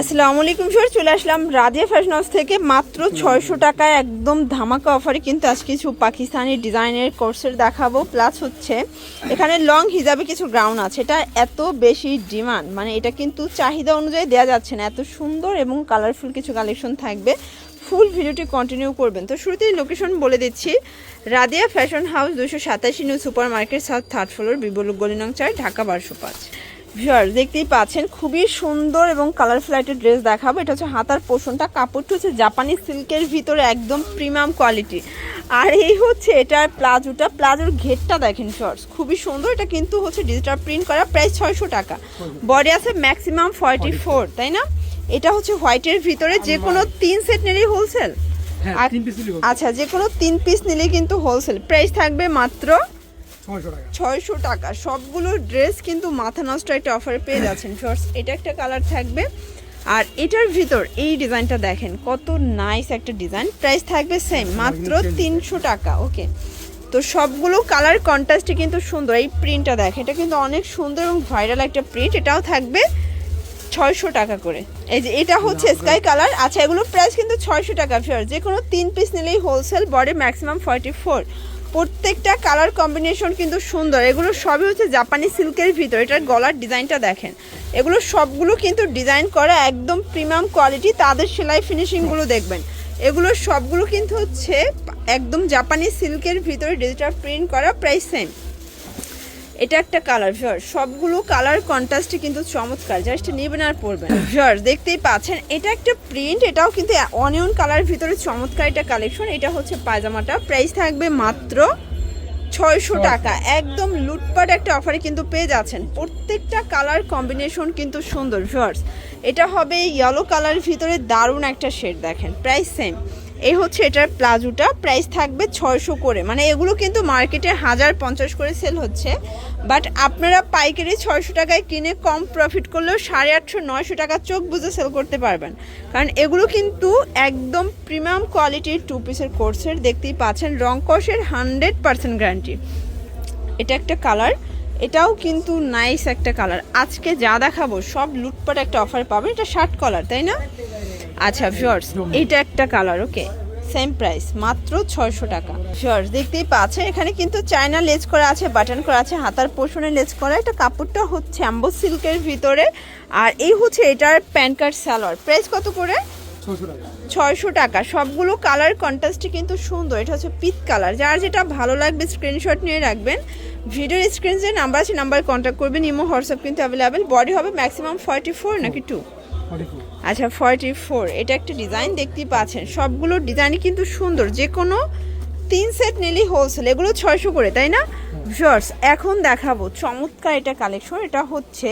আসসালামু আলাইকুম স্যার চলে আসলাম রাজিয়া ফ্যাশন হাউস থেকে মাত্র ছয়শো টাকায় একদম ধামাকা অফারে কিন্তু আজ কিছু পাকিস্তানি ডিজাইনের কোর্সের দেখাবো। প্লাস হচ্ছে, এখানে লং হিজাবে কিছু গ্রাউন্ড আছে। এটা এত বেশি ডিমান্ড মানে এটা কিন্তু চাহিদা অনুযায়ী দেওয়া যাচ্ছে না। এত সুন্দর এবং কালারফুল কিছু কালেকশন থাকবে। ফুল ভিডিওটি কন্টিনিউ করবেন। তো শুরুতেই লোকেশন বলে দিচ্ছি। রাদিয়া ফ্যাশন হাউস দুশো সাতাশি new super market south third floor বিবল গলিনং চার, ঢাকা বারোশো পাঁচ। ভিউয়ার দেখতেই পাচ্ছেন খুবই সুন্দর এবং কালারফুল একটা ড্রেস দেখাবো। এটা হচ্ছে হাতার পোষণটা। কাপড়টা হচ্ছে জাপানি সিল্কের ভিতরে একদম প্রিমিয়াম কোয়ালিটি আর এই হচ্ছে এটার প্লাজোটা। প্লাজোর ঘেরটা দেখেন শর্টস খুবই সুন্দর। এটা কিন্তু হচ্ছে ডিজিটাল প্রিন্ট করা প্রায় ছয়শো টাকা। বডি আছে ম্যাক্সিমাম ফর্টি ফোর তাই না? এটা হচ্ছে হোয়াইটের ভিতরে যে কোনো তিন সেট নিলেই হোলসেল হ্যাঁ নিলে আচ্ছা যে কোনো তিন পিস নিলেই কিন্তু হোলসেল প্রাইস থাকবে মাত্র ছয়শো টাকা। সবগুলো ড্রেস কিন্তু মাথা নষ্ট একটা অফারে পেয়ে যাচ্ছেন। শর্টস এটা একটা কালার থাকবে। আর এটার ভিতর এই ডিজাইনটা দেখেন কত নাইস একটা ডিজাইন প্রাইস থাকবে সেম মাত্র তিনশো টাকা ওকে তো সবগুলো কালার কন্ট্রাস্টে কিন্তু সুন্দর। এই প্রিন্টটা দেখেন এটা কিন্তু অনেক সুন্দর এবং ভাইরাল একটা প্রিন্ট এটাও থাকবে ছয়শো টাকা করে। এই যে এটা হচ্ছে স্কাই কালার আচ্ছা এগুলো প্রাইস কিন্তু ছয়শো টাকা ফিয়ার যে কোনো তিন পিস নিলেই wholesale body maximum forty four প্রত্যেকটা কালার কম্বিনেশন কিন্তু সুন্দর। এগুলো সবই হচ্ছে জাপানি সিল্কের ভিতর। এটার গলার ডিজাইনটা দেখেন। এগুলো সবগুলো কিন্তু ডিজাইন করা একদম প্রিমিয়াম কোয়ালিটি তাদের সেলাই ফিনিশিংগুলো দেখবেন। এগুলো সবগুলো কিন্তু হচ্ছে একদম জাপানি সিল্কের ভিতরে ডিজিটাল প্রিন্ট করা প্রায় সেম এটা একটা কালার ভিউয়ার সবগুলো কালার কন্ট্রাস্টে কিন্তু চমৎকার জাস্ট নেবেন আর পরবেন। ভিউয়ার দেখতেই পাচ্ছেন এটা একটা প্রিন্ট এটাও কিন্তু অনিয়ন কালার ভিতরে চমৎকার একটা কালেকশন এটা হচ্ছে পায়জামাটা। প্রাইস থাকবে মাত্র ছয়শো টাকা। একদম লুটপাট একটা অফারে কিন্তু পেয়ে যাচ্ছেন। প্রত্যেকটা কালার কম্বিনেশন কিন্তু সুন্দর ভিউয়ার্স। এটা হবে ইয়েলো কালার ভিতরে দারুণ একটা শেড দেখেন। প্রাইস সেম এই হচ্ছে এটার প্লাজোটা। প্রাইস থাকবে ছয়শো করে। মানে এগুলো কিন্তু মার্কেটে হাজার পঞ্চাশ করে সেল হচ্ছে। বাট আপনারা পাইকারি ছয়শো টাকায় কিনে কম প্রফিট করলেও সাড়ে আটশো, নয়শো টাকা চোখ বুঝে সেল করতে পারবেন। কারণ এগুলো কিন্তু একদম প্রিমিয়াম কোয়ালিটির টু পিসের কোর্সের দেখতেই পাচ্ছেন, রং কষের হান্ড্রেড পার্সেন্ট গ্যারান্টি এটা একটা কালার এটাও কিন্তু নাইস একটা কালার আজকে যা দেখাবো, সব লুটপাট একটা অফার পাবেন। এটা শার্ট কলার তাই না? আচ্ছা ভিউয়ার্স এইটা একটা কালার ওকে সেম প্রাইস মাত্র ছয়শো টাকা। ভিউয়ার্স দেখতেই পাচ্ছে এখানে কিন্তু চায়না লেজ করা আছে বাটন করা আছে হাতার পোষণে লেজ করা। এটা কাপড়টা হচ্ছে অ্যাম্বো সিল্কের ভিতরে। আর এই হচ্ছে এটার প্যান কার্ড সালোয়ার। প্রাইস কত করে? ছয়শো টাকা। সবগুলো কালার কন্ট্রাস্টই কিন্তু সুন্দর। এটা হচ্ছে পিত কালার যার যেটা ভালো লাগবে স্ক্রিনশট নিয়ে রাখবেন। ভিডিওর স্ক্রিন যে নাম্বার আছে নাম্বার কন্ট্যাক্ট করবেন। ইমো হোয়াটসঅ্যাপ কিন্তু অ্যাভেলেবেল বডি হবে ম্যাক্সিমাম ফর্টি ফোর নাকি টু আচ্ছা ফর্টি ফোর এটা একটা ডিজাইন দেখতেই পাচ্ছেন। সবগুলো ডিজাইনই কিন্তু সুন্দর। যে কোনো তিন সেট নিলেই হোলসেল এগুলো ছয়শো করে তাই না? ভিউয়ার্স এখন দেখাবো। চমৎকার এটা কালেকশন এটা হচ্ছে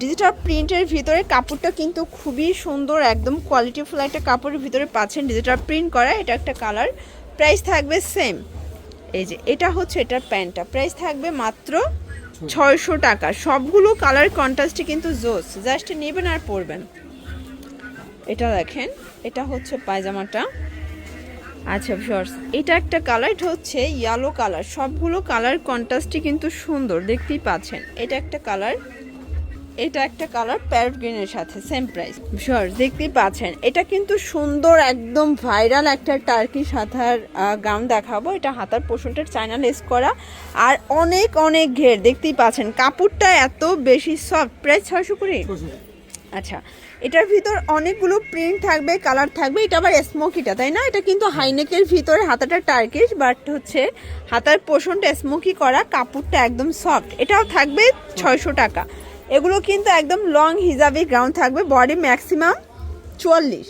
ডিজিটাল প্রিন্টের ভিতরে কাপড়টা কিন্তু খুবই সুন্দর একদম কোয়ালিটিফুল একটা কাপড়ের ভিতরে পাচ্ছেন ডিজিটাল প্রিন্ট করা। এটা একটা কালার প্রাইস থাকবে সেম এই যে এটা হচ্ছে এটার প্যান্টটা প্রাইস থাকবে মাত্র ছয়শো। টাকা। সবগুলো কালার কন্ট্রাস্টে কিন্তু জোস জাস্ট নেবেন আর পরবেন। এটা দেখেন, এটা হচ্ছে পায়জামাটা। আচ্ছা ভিউয়ার্স, এটা একটা কালার, এটা হচ্ছে ইয়েলো কালার। সবগুলো কালার কন্ট্রাস্টই কিন্তু সুন্দর, দেখতেই পাচ্ছেন। এটা একটা কালার, এটা একটা কালার প্যারট গ্রিনের সাথে সেম প্রাইস ভিউয়ার্স, দেখতেই পাচ্ছেন, এটা কিন্তু সুন্দর, একদম ভাইরাল একটা টার্কি সাথার গাউন দেখাবো। এটা হাতার পোষণটার চায়না লেস করা। আর অনেক অনেক ঘের, দেখতেই পাচ্ছেন। কাপড়টা এত বেশি সফট প্রাইস ছয়শো কুড়ি। আচ্ছা এটার ভিতর অনেকগুলো প্রিন্ট থাকবে কালার থাকবে। এটা আবার স্মোকিটা তাই না? এটা কিন্তু হাইনেকের ভিতরে হাতাটা টার্কিশ বাট হচ্ছে হাতার পোষণটা স্মোকি করা কাপড়টা একদম সফট এটাও থাকবে ছয়শো টাকা। এগুলো কিন্তু একদম লং হিজাবি গ্রাউন্ড থাকবে বডি ম্যাক্সিমাম চুয়াল্লিশ।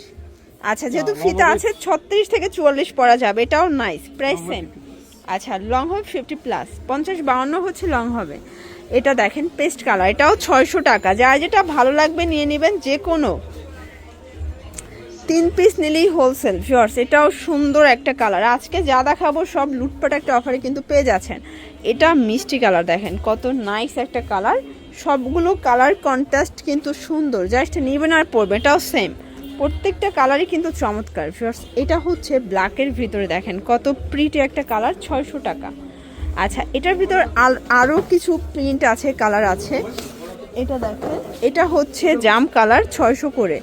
আচ্ছা যেহেতু ফিতা আছে ছত্রিশ থেকে চুয়াল্লিশ পরা যাবে। এটাও নাইস প্রাইস সেম আচ্ছা লং হবে ফিফটি প্লাস পঞ্চাশ বাউন্ন হচ্ছে লং হবে। এটা দেখেন পেস্ট কালার এটাও ছয়শো টাকা। যা যেটা ভালো লাগবে নিয়ে নেবেন, যে কোনো। তিন পিস নিলেই হোলসেল ভিওর্স এটাও সুন্দর একটা কালার আজকে যা দেখাবো, সব লুটপাট একটা অফারে কিন্তু পেয়ে যাচ্ছেন। এটা মিষ্টি কালার দেখেন, কত নাইস একটা কালার সবগুলো কালার কন্ট্রাস্ট কিন্তু সুন্দর। জাস্ট নেবেন আর পরবে এটাও সেম প্রত্যেকটা কালারই কিন্তু চমৎকার ভিওর্স এটা হচ্ছে ব্ল্যাকের ভিতরে, দেখেন, কত প্রিটি একটা কালার ছয়শো টাকা। আচ্ছা এটার ভিতর আরও কিছু প্রিন্ট আছে কালার আছে। এটা দেখেন। এটা হচ্ছে জাম কালার ছয়শো করে।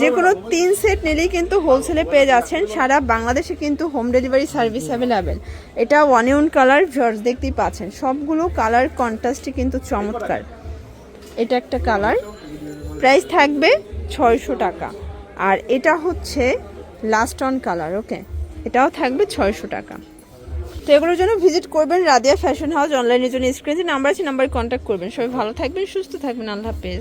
যে কোনো তিন সেট নিলেই কিন্তু হোলসেলে পেয়ে যাচ্ছেন। সারা বাংলাদেশে কিন্তু হোম ডেলিভারি সার্ভিস অ্যাভেলেবেল এটা ওয়ান ইউন কালার ভিউয়ার্স দেখতেই পাচ্ছেন। সবগুলো কালার কন্ট্রাস্টই কিন্তু চমৎকার। এটা একটা কালার প্রাইস থাকবে ছয়শো টাকা। আর এটা হচ্ছে লাস্ট অন কালার ওকে এটাও থাকবে ছয়শো টাকা। তো এগুলোর জন্য ভিজিট করবেন রাদিয়া ফ্যাশন হাউস অনলাইনের জন্য স্ক্রিনে নাম্বার আছে নাম্বারে কন্ট্যাক্ট করবেন। সবাই ভালো থাকবেন, সুস্থ থাকবেন, আল্লাহ হাফেজ।